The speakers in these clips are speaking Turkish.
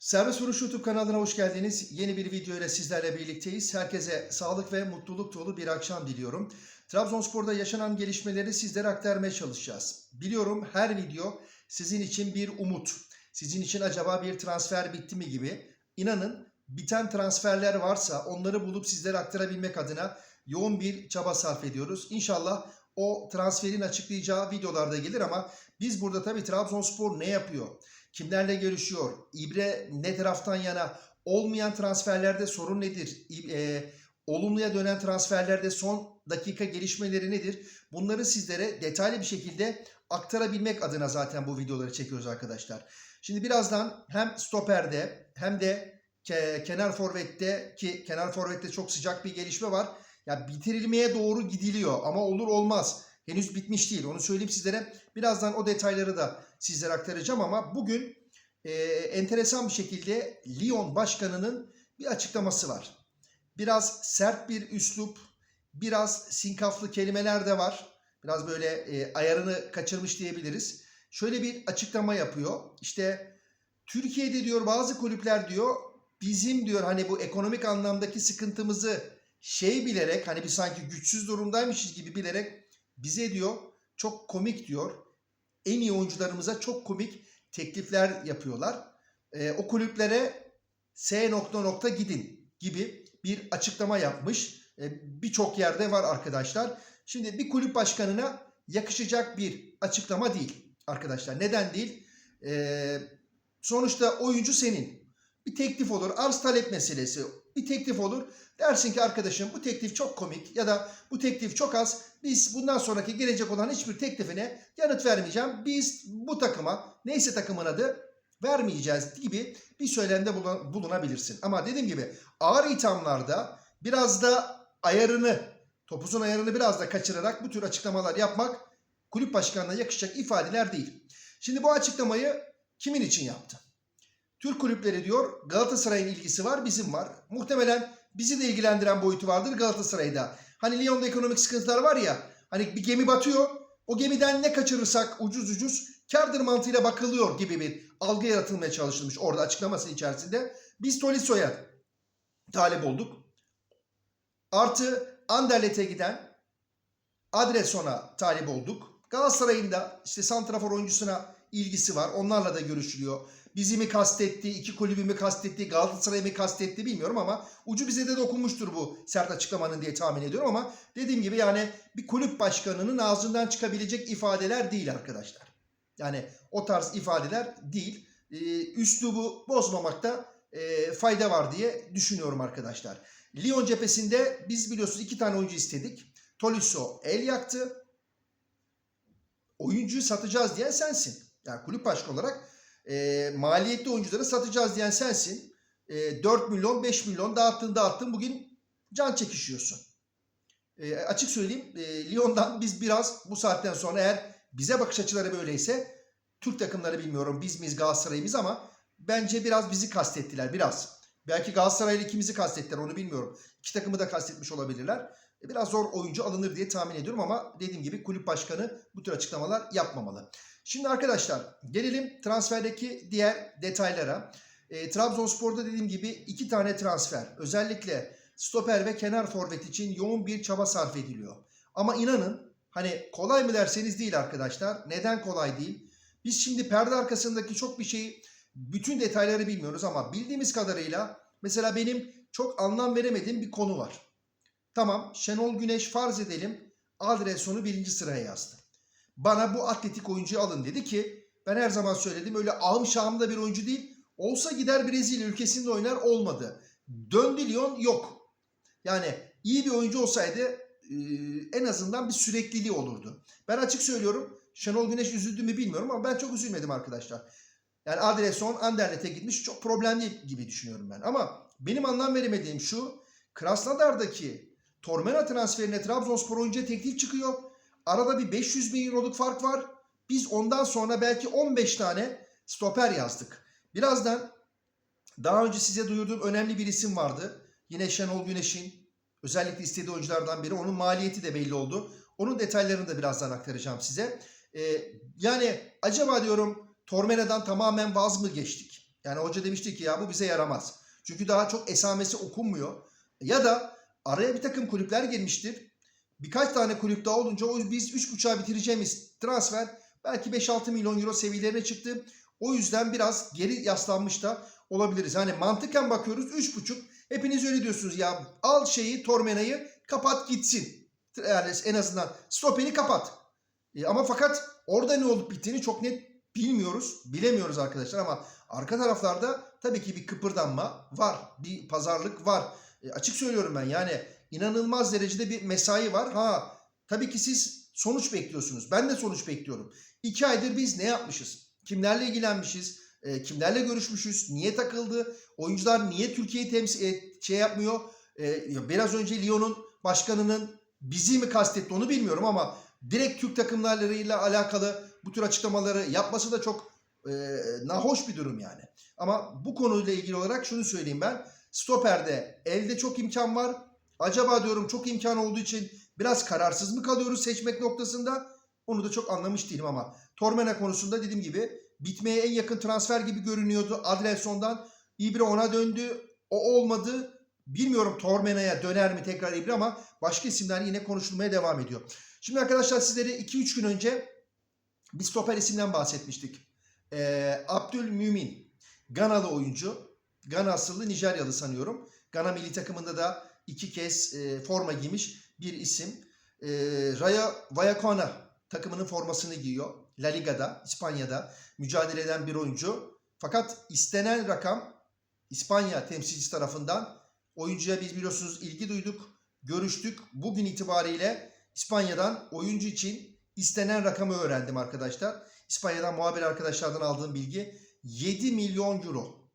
Servis Vuruş YouTube kanalına hoş geldiniz. Yeni bir video ile sizlerle birlikteyiz. Herkese sağlık ve mutluluk dolu bir akşam diliyorum. Trabzonspor'da yaşanan gelişmeleri sizlere aktarmaya çalışacağız. Biliyorum her video sizin için bir umut. Sizin için acaba bir transfer bitti mi gibi. İnanın biten transferler varsa onları bulup sizlere aktarabilmek adına yoğun bir çaba sarf ediyoruz. İnşallah o transferin açıklayacağı videolarda gelir ama biz burada tabii Trabzonspor ne yapıyor? Kimlerle görüşüyor? İbre ne taraftan yana? Olmayan transferlerde sorun nedir? E, olumluya dönen transferlerde son dakika gelişmeleri nedir? Bunları sizlere detaylı bir şekilde aktarabilmek adına zaten bu videoları çekiyoruz arkadaşlar. Şimdi birazdan hem stoperde hem de ke- kenar forvette ki kenar forvette çok sıcak bir gelişme var. Ya bitirilmeye doğru gidiliyor ama olur olmaz. Henüz bitmiş değil. Onu söyleyeyim sizlere. Birazdan o detayları da sizlere aktaracağım ama bugün e, enteresan bir şekilde Lyon başkanının bir açıklaması var. Biraz sert bir üslup, biraz sinkaflı kelimeler de var. Biraz böyle e, ayarını kaçırmış diyebiliriz. Şöyle bir açıklama yapıyor. İşte Türkiye'de diyor bazı kulüpler diyor bizim diyor hani bu ekonomik anlamdaki sıkıntımızı şey bilerek hani biz sanki güçsüz durumdaymışız gibi bilerek bize diyor çok komik diyor en iyi oyuncularımıza çok komik teklifler yapıyorlar. Ee, o kulüplere S nokta nokta gidin gibi bir açıklama yapmış. Ee, Birçok yerde var arkadaşlar. Şimdi bir kulüp başkanına yakışacak bir açıklama değil arkadaşlar. Neden değil? Ee, sonuçta oyuncu senin. Bir teklif olur. Arz talep meselesi. Bir teklif olur. Dersin ki arkadaşım bu teklif çok komik ya da bu teklif çok az. Biz bundan sonraki gelecek olan hiçbir teklifine yanıt vermeyeceğim. Biz bu takıma neyse takımın adı vermeyeceğiz gibi bir söylemde bulun- bulunabilirsin. Ama dediğim gibi ağır ithamlarda biraz da ayarını, topuzun ayarını biraz da kaçırarak bu tür açıklamalar yapmak kulüp başkanına yakışacak ifadeler değil. Şimdi bu açıklamayı kimin için yaptı? Türk kulüpleri diyor Galatasaray'ın ilgisi var bizim var. Muhtemelen bizi de ilgilendiren boyutu vardır Galatasaray'da. Hani Lyon'da ekonomik sıkıntılar var ya hani bir gemi batıyor o gemiden ne kaçırırsak ucuz ucuz kardır mantığıyla bakılıyor gibi bir algı yaratılmaya çalışılmış orada açıklaması içerisinde. Biz Tolisso'ya talip olduk. Artı Anderlet'e giden Adreson'a talip olduk. Galatasaray'ın da işte santrafor oyuncusuna ilgisi var. Onlarla da görüşülüyor. Bizi mi kastetti, iki kulübü mü kastetti, Galatasaray'ı mı kastetti bilmiyorum ama ucu bize de dokunmuştur bu sert açıklamanın diye tahmin ediyorum ama dediğim gibi yani bir kulüp başkanının ağzından çıkabilecek ifadeler değil arkadaşlar. Yani o tarz ifadeler değil. Ee, üslubu bozmamakta e, fayda var diye düşünüyorum arkadaşlar. Lyon cephesinde biz biliyorsunuz iki tane oyuncu istedik. Tolisso el yaktı. Oyuncuyu satacağız diyen sensin. Yani kulüp başkanı olarak e, maliyetli oyuncuları satacağız diyen sensin. E, 4 milyon 5 milyon dağıttın dağıttın bugün can çekişiyorsun. E, açık söyleyeyim e, Lyon'dan biz biraz bu saatten sonra eğer bize bakış açıları böyleyse Türk takımları bilmiyorum biz miyiz Galatasaray mıyız ama bence biraz bizi kastettiler biraz. Belki Galatasaray'la ikimizi kastettiler onu bilmiyorum. İki takımı da kastetmiş olabilirler. E, Biraz zor oyuncu alınır diye tahmin ediyorum ama dediğim gibi kulüp başkanı bu tür açıklamalar yapmamalı. Şimdi arkadaşlar gelelim transferdeki diğer detaylara. E, Trabzonspor'da dediğim gibi iki tane transfer özellikle stoper ve kenar forvet için yoğun bir çaba sarf ediliyor. Ama inanın hani kolay mı derseniz değil arkadaşlar. Neden kolay değil? Biz şimdi perde arkasındaki çok bir şeyi bütün detayları bilmiyoruz ama bildiğimiz kadarıyla mesela benim çok anlam veremediğim bir konu var. Tamam Şenol Güneş farz edelim Adreson'u birinci sıraya yazdı. Bana bu atletik oyuncuyu alın dedi ki ben her zaman söyledim öyle ağım şahımda bir oyuncu değil. Olsa gider Brezilya ülkesinde oynar olmadı. Döndü Lyon yok. Yani iyi bir oyuncu olsaydı e, en azından bir sürekliliği olurdu. Ben açık söylüyorum Şenol Güneş üzüldü mü bilmiyorum ama ben çok üzülmedim arkadaşlar. Yani Adreson Anderlet'e gitmiş çok problemli gibi düşünüyorum ben. Ama benim anlam veremediğim şu Krasnodar'daki Tormena transferine Trabzonspor oyuncuya teklif çıkıyor. Arada bir 500 bin euroluk fark var. Biz ondan sonra belki 15 tane stoper yazdık. Birazdan daha önce size duyurduğum önemli bir isim vardı. Yine Şenol Güneş'in özellikle istediği oyunculardan biri. Onun maliyeti de belli oldu. Onun detaylarını da birazdan aktaracağım size. Ee, yani acaba diyorum Tormena'dan tamamen vaz mı geçtik? Yani hoca demişti ki ya bu bize yaramaz. Çünkü daha çok esamesi okunmuyor. Ya da araya bir takım kulüpler girmiştir. Birkaç tane kulüp daha olunca o biz 3.5'a bitireceğimiz transfer belki 5-6 milyon euro seviyelerine çıktı. O yüzden biraz geri yaslanmış da olabiliriz. Hani mantıken bakıyoruz 3.5. Hepiniz öyle diyorsunuz ya al şeyi Tormena'yı kapat gitsin. Yani en azından stopeni kapat. E, ama fakat orada ne olup bittiğini çok net bilmiyoruz. Bilemiyoruz arkadaşlar ama arka taraflarda tabii ki bir kıpırdanma var. Bir pazarlık var. E, açık söylüyorum ben yani inanılmaz derecede bir mesai var. Ha tabii ki siz sonuç bekliyorsunuz. Ben de sonuç bekliyorum. İki aydır biz ne yapmışız? Kimlerle ilgilenmişiz? E, kimlerle görüşmüşüz? Niye takıldı? Oyuncular niye Türkiye'yi temsil e, şey yapmıyor? E, biraz önce Lyon'un başkanının bizi mi kastetti onu bilmiyorum ama direkt Türk takımlarıyla alakalı bu tür açıklamaları yapması da çok e, nahoş bir durum yani. Ama bu konuyla ilgili olarak şunu söyleyeyim ben. Stoper'de elde çok imkan var. Acaba diyorum çok imkan olduğu için biraz kararsız mı kalıyoruz seçmek noktasında? Onu da çok anlamış değilim ama Tormena konusunda dediğim gibi bitmeye en yakın transfer gibi görünüyordu Adrelson'dan. İbre ona döndü. O olmadı. Bilmiyorum Tormena'ya döner mi tekrar İbre ama başka isimler yine konuşulmaya devam ediyor. Şimdi arkadaşlar sizlere 2-3 gün önce bir stoper isimden bahsetmiştik. Ee, Abdülmümin. Ganalı oyuncu. Gana asıllı Nijeryalı sanıyorum. Gana milli takımında da iki kez e, forma giymiş bir isim. E, Raya Vallecano takımının formasını giyiyor. La Liga'da, İspanya'da mücadele eden bir oyuncu. Fakat istenen rakam İspanya temsilcisi tarafından oyuncuya biz biliyorsunuz ilgi duyduk, görüştük. Bugün itibariyle İspanya'dan oyuncu için istenen rakamı öğrendim arkadaşlar. İspanya'dan muhabir arkadaşlardan aldığım bilgi 7 milyon euro.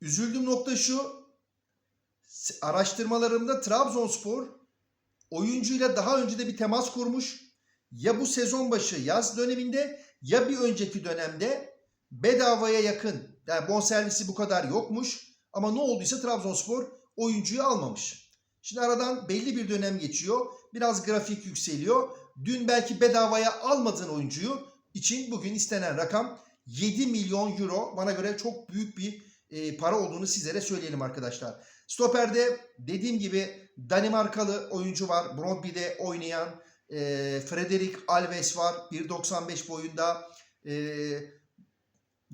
Üzüldüğüm nokta şu. Araştırmalarımda Trabzonspor oyuncuyla daha önce de bir temas kurmuş. Ya bu sezon başı yaz döneminde ya bir önceki dönemde bedavaya yakın. Yani bonservisi bu kadar yokmuş. Ama ne olduysa Trabzonspor oyuncuyu almamış. Şimdi aradan belli bir dönem geçiyor. Biraz grafik yükseliyor. Dün belki bedavaya almadığın oyuncuyu için bugün istenen rakam 7 milyon euro. Bana göre çok büyük bir e, para olduğunu sizlere söyleyelim arkadaşlar. Stoper'de dediğim gibi Danimarkalı oyuncu var. Brøndby'de oynayan e, Frederick Alves var. 1.95 boyunda. E,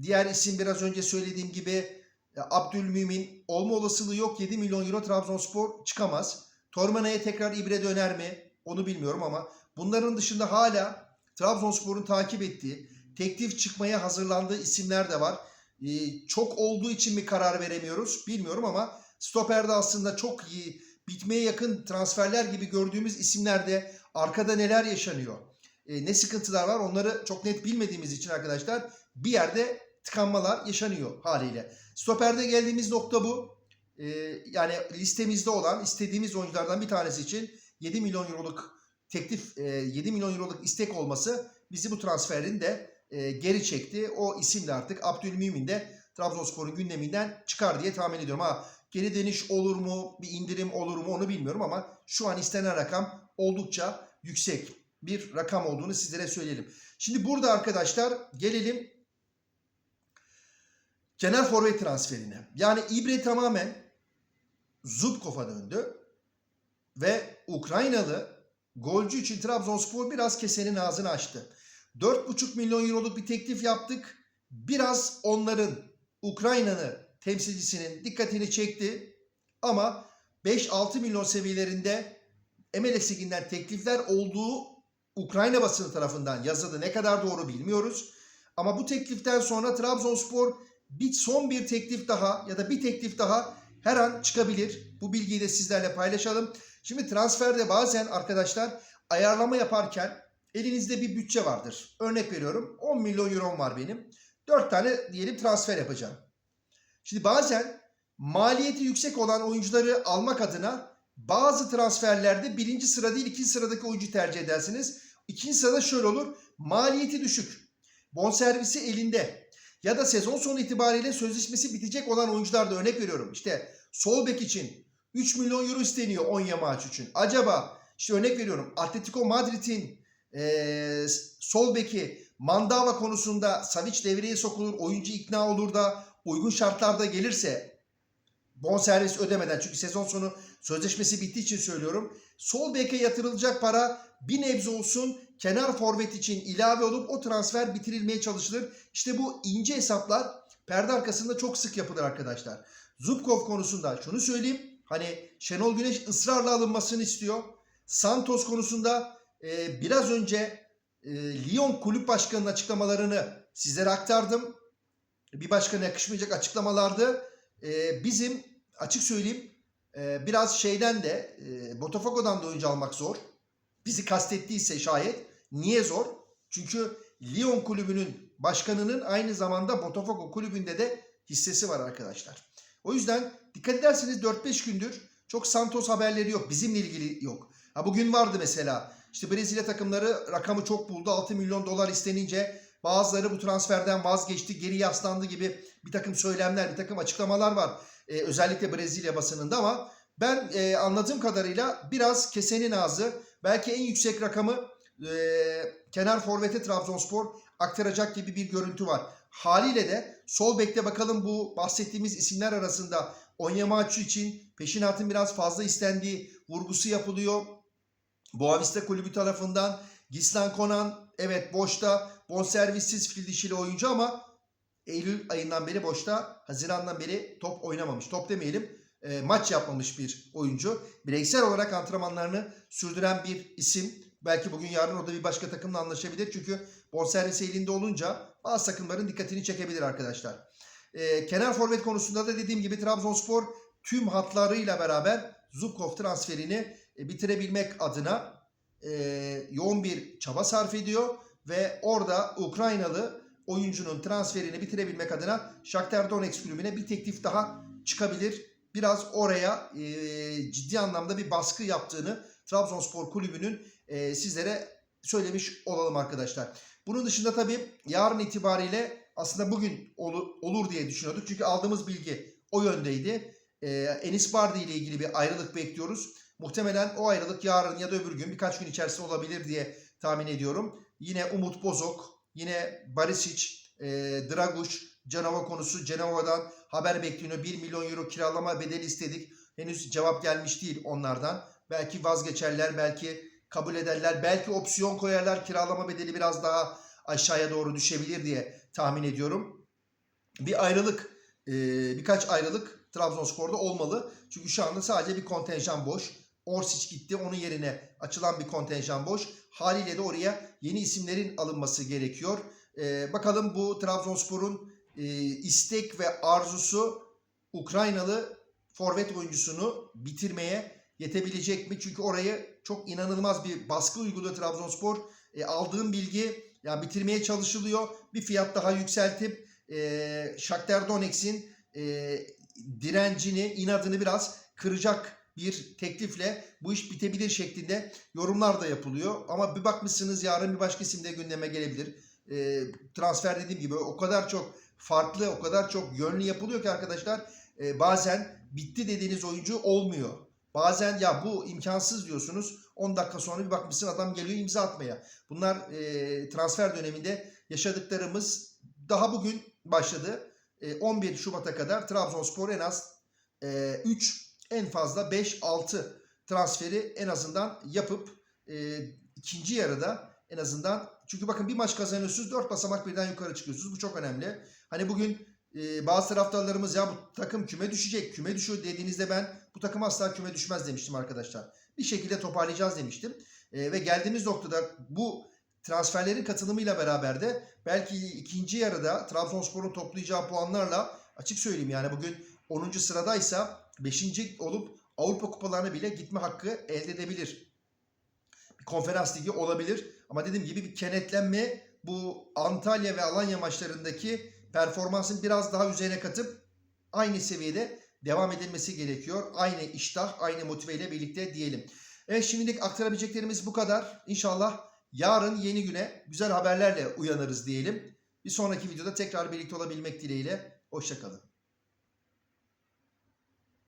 diğer isim biraz önce söylediğim gibi Abdülmümin olma olasılığı yok. 7 milyon euro Trabzonspor çıkamaz. Tormena'ya tekrar ibre döner mi? Onu bilmiyorum ama bunların dışında hala Trabzonspor'un takip ettiği, teklif çıkmaya hazırlandığı isimler de var. Ee, çok olduğu için mi karar veremiyoruz bilmiyorum ama stoperde aslında çok iyi, bitmeye yakın transferler gibi gördüğümüz isimlerde arkada neler yaşanıyor? Ee, ne sıkıntılar var onları çok net bilmediğimiz için arkadaşlar bir yerde tıkanmalar yaşanıyor haliyle. Stoperde geldiğimiz nokta bu. Ee, yani listemizde olan istediğimiz oyunculardan bir tanesi için 7 milyon euroluk teklif, e, 7 milyon euroluk istek olması bizi bu transferin de e, geri çekti. O isim de artık Abdülmümin de Trabzonspor'un gündeminden çıkar diye tahmin ediyorum. Ha geri dönüş olur mu, bir indirim olur mu onu bilmiyorum ama şu an istenen rakam oldukça yüksek bir rakam olduğunu sizlere söyleyelim. Şimdi burada arkadaşlar gelelim kenar forvet transferine. Yani İbre tamamen Zubkov'a döndü ve Ukraynalı golcü için Trabzonspor biraz kesenin ağzını açtı. 4,5 milyon euroluk bir teklif yaptık. Biraz onların Ukrayna'nın temsilcisinin dikkatini çekti. Ama 5-6 milyon seviyelerinde MLS Ligi'nden teklifler olduğu Ukrayna basını tarafından yazıldı. Ne kadar doğru bilmiyoruz. Ama bu tekliften sonra Trabzonspor bir son bir teklif daha ya da bir teklif daha her an çıkabilir. Bu bilgiyi de sizlerle paylaşalım. Şimdi transferde bazen arkadaşlar ayarlama yaparken elinizde bir bütçe vardır. Örnek veriyorum 10 milyon euro var benim. 4 tane diyelim transfer yapacağım. Şimdi bazen maliyeti yüksek olan oyuncuları almak adına bazı transferlerde birinci sıra değil ikinci sıradaki oyuncu tercih edersiniz. İkinci sırada şöyle olur. Maliyeti düşük. Bonservisi elinde. Ya da sezon sonu itibariyle sözleşmesi bitecek olan oyuncular da örnek veriyorum. İşte sol bek için 3 milyon euro isteniyor Onya maç için. Acaba işte örnek veriyorum Atletico Madrid'in e, sol beki Mandava konusunda Savic devreye sokulur, oyuncu ikna olur da uygun şartlarda gelirse bonservis ödemeden çünkü sezon sonu sözleşmesi bittiği için söylüyorum. Sol beke yatırılacak para bir nebze olsun kenar forvet için ilave olup o transfer bitirilmeye çalışılır. İşte bu ince hesaplar perde arkasında çok sık yapılır arkadaşlar. Zubkov konusunda şunu söyleyeyim. Hani Şenol Güneş ısrarla alınmasını istiyor. Santos konusunda e, biraz önce e, Lyon kulüp başkanının açıklamalarını sizlere aktardım. Bir başkana yakışmayacak açıklamalardı. E, bizim açık söyleyeyim e, biraz şeyden de e, Botafogo'dan da oyuncu almak zor. Bizi kastettiyse şayet. Niye zor? Çünkü Lyon kulübünün başkanının aynı zamanda Botafogo kulübünde de hissesi var arkadaşlar. O yüzden dikkat ederseniz 4-5 gündür çok Santos haberleri yok. Bizimle ilgili yok. Ha bugün vardı mesela. İşte Brezilya takımları rakamı çok buldu. 6 milyon dolar istenince bazıları bu transferden vazgeçti, geri yaslandı gibi bir takım söylemler, bir takım açıklamalar var. Ee, özellikle Brezilya basınında ama ben e, anladığım kadarıyla biraz kesenin ağzı belki en yüksek rakamı e, kenar forvete Trabzonspor aktaracak gibi bir görüntü var. Haliyle de sol bekte bakalım bu bahsettiğimiz isimler arasında Onyemaçu için peşinatın biraz fazla istendiği vurgusu yapılıyor. Boavista kulübü tarafından Gislan Konan evet boşta bonservissiz fil dişili oyuncu ama Eylül ayından beri boşta Haziran'dan beri top oynamamış. Top demeyelim e, maç yapmamış bir oyuncu. Bireysel olarak antrenmanlarını sürdüren bir isim. Belki bugün yarın o da bir başka takımla anlaşabilir. Çünkü bonservis elinde olunca bazı takımların dikkatini çekebilir arkadaşlar. E, kenar forvet konusunda da dediğim gibi Trabzonspor tüm hatlarıyla beraber Zubkov transferini e, bitirebilmek adına e, yoğun bir çaba sarf ediyor ve orada Ukraynalı oyuncunun transferini bitirebilmek adına Shakhtar Donetsk kulübüne bir teklif daha çıkabilir. Biraz oraya e, ciddi anlamda bir baskı yaptığını Trabzonspor kulübünün e, sizlere söylemiş olalım arkadaşlar. Bunun dışında tabii yarın itibariyle aslında bugün olur, olur diye düşünüyorduk. Çünkü aldığımız bilgi o yöndeydi. E, Enis Bardi ile ilgili bir ayrılık bekliyoruz. Muhtemelen o ayrılık yarın ya da öbür gün birkaç gün içerisinde olabilir diye tahmin ediyorum. Yine Umut Bozok, yine Barisic, e, Draguş, Cenova konusu. Cenova'dan haber bekleniyor. 1 milyon euro kiralama bedeli istedik. Henüz cevap gelmiş değil onlardan. Belki vazgeçerler, belki kabul ederler, belki opsiyon koyarlar. Kiralama bedeli biraz daha aşağıya doğru düşebilir diye tahmin ediyorum. Bir ayrılık, e, birkaç ayrılık Trabzonspor'da olmalı. Çünkü şu anda sadece bir kontenjan boş. Orsic gitti. Onun yerine açılan bir kontenjan boş. Haliyle de oraya yeni isimlerin alınması gerekiyor. Ee, bakalım bu Trabzonspor'un e, istek ve arzusu Ukraynalı forvet oyuncusunu bitirmeye yetebilecek mi? Çünkü orayı çok inanılmaz bir baskı uyguluyor Trabzonspor. E, aldığım bilgi yani bitirmeye çalışılıyor. Bir fiyat daha yükseltip e, Shakhtar Donetsk'in e, direncini, inadını biraz kıracak bir teklifle bu iş bitebilir şeklinde yorumlar da yapılıyor. Ama bir bakmışsınız yarın bir başka isim de gündeme gelebilir. E, transfer dediğim gibi o kadar çok farklı, o kadar çok yönlü yapılıyor ki arkadaşlar e, bazen bitti dediğiniz oyuncu olmuyor. Bazen ya bu imkansız diyorsunuz 10 dakika sonra bir bakmışsın adam geliyor imza atmaya. Bunlar e, transfer döneminde yaşadıklarımız daha bugün başladı. E, 11 Şubat'a kadar Trabzonspor en az e, 3 en fazla 5-6 transferi en azından yapıp e, ikinci yarıda en azından çünkü bakın bir maç kazanıyorsunuz 4 basamak birden yukarı çıkıyorsunuz. Bu çok önemli. Hani bugün e, bazı taraftarlarımız ya bu takım küme düşecek, küme düşüyor dediğinizde ben bu takım asla küme düşmez demiştim arkadaşlar. Bir şekilde toparlayacağız demiştim. E, ve geldiğimiz noktada bu transferlerin katılımıyla beraber de belki ikinci yarıda Trabzonspor'un toplayacağı puanlarla açık söyleyeyim yani bugün 10. sıradaysa 5. olup Avrupa kupalarına bile gitme hakkı elde edebilir. Bir konferans ligi olabilir. Ama dediğim gibi bir kenetlenme bu Antalya ve Alanya maçlarındaki performansın biraz daha üzerine katıp aynı seviyede devam edilmesi gerekiyor. Aynı iştah, aynı motiveyle birlikte diyelim. Evet şimdilik aktarabileceklerimiz bu kadar. İnşallah yarın yeni güne güzel haberlerle uyanırız diyelim. Bir sonraki videoda tekrar birlikte olabilmek dileğiyle. Hoşçakalın.